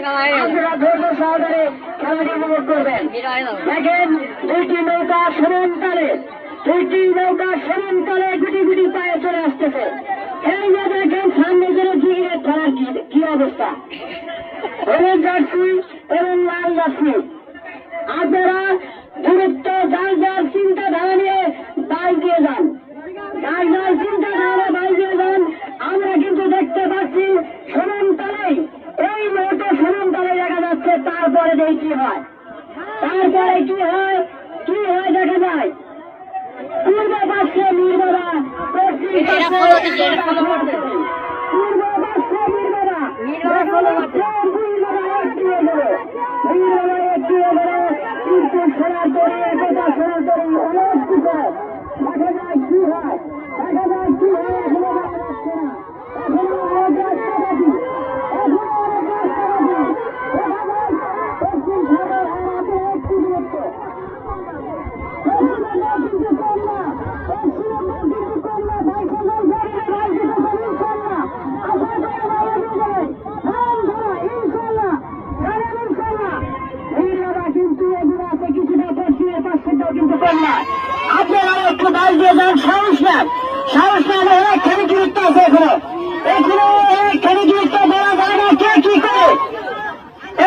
আপনারা ধৈর্য সহকারে খেলাটি উপভোগ করবেন দেখেন দুইটি নৌকা সমানকালে দুইটি নৌকা সমানকালে গুটি গুটি পায়ে চলে আসতেছে। এই যে দেখেন সামনে চলে জিগিরে ধরার কি অবস্থা। হলুদ জার্সি এবং লাল জার্সি। আপনারা তারপরে কি হয় তারপরে কি হয় কি হয় দেখা যায় পূর্ব পাশে পশ্চিম করতেছে। পূর্ব পাশে নির্মলা। নির্মলা একটি কিন্তু সোনার একটু এগোলো সোনার একতা সনাতনী অনেক কিছু দেখা যায় কি হয় দেখা যায় কি হয় এখনও দেখা যাচ্ছে না এখনও অনেক রাস্তা বাকি এখনও অনেক রাস্তা বাকি দেখা যায় পশ্চিম সাগর আর আপনার একটু দূরত্ব আপনারা একটু বাইক দিয়ে যান, সাহস নেন। সাহস নেন অনেকখানি গুরুত্ব আছে এখনও। এখনও অনেকখানি গুরুত্ব দেওয়া যায় না কে কি করে।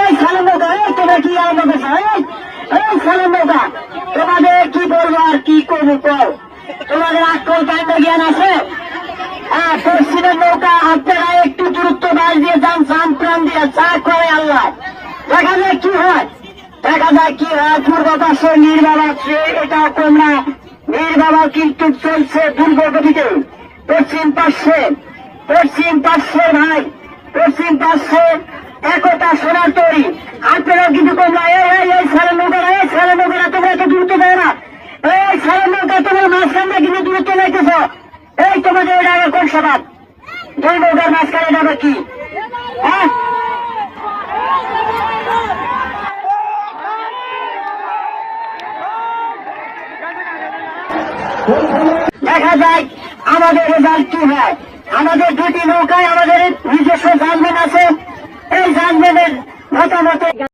এই সালামদা এই কি আরম্ভ এই সালামদা তোমাদের কি বলব আর কি করব কর তোমাদের আক্কল কাণ্ড জ্ঞান আছে? পশ্চিমের নৌকা, আপনারা একটু দূরত্ব বাস দিয়ে যান যান, প্রাণ দিয়ে, যা করে আল্লাহ। দেখা যায় কি হয়। দেখা যায় কি হয় পূর্ব পাশে নীর এটা তোমরা নীর বাবা কিন্তু চলছে দুর্গ গতিতে পশ্চিম পাশে পশ্চিম পাশে ভাই পশ্চিম পাশে একতা সোনার তৈরি। আপনারা কিন্তু তোমরা এই এই সারা নৌকারা এই সারা নৌকারা তোমরা এত দূরত্ব দেয় না। এই সারা নৌকা তোমরা মাঝখানে কিন্তু দূরত্ব নাইতেছ এই তোমাদের আগে কোন স্বভাব? দুই নৌকার মাঝখানে যাবে কি? হ্যাঁ? দেখা যায় আমাদের রেজাল্ট কি হয়? আমাদের দুটি নৌকায়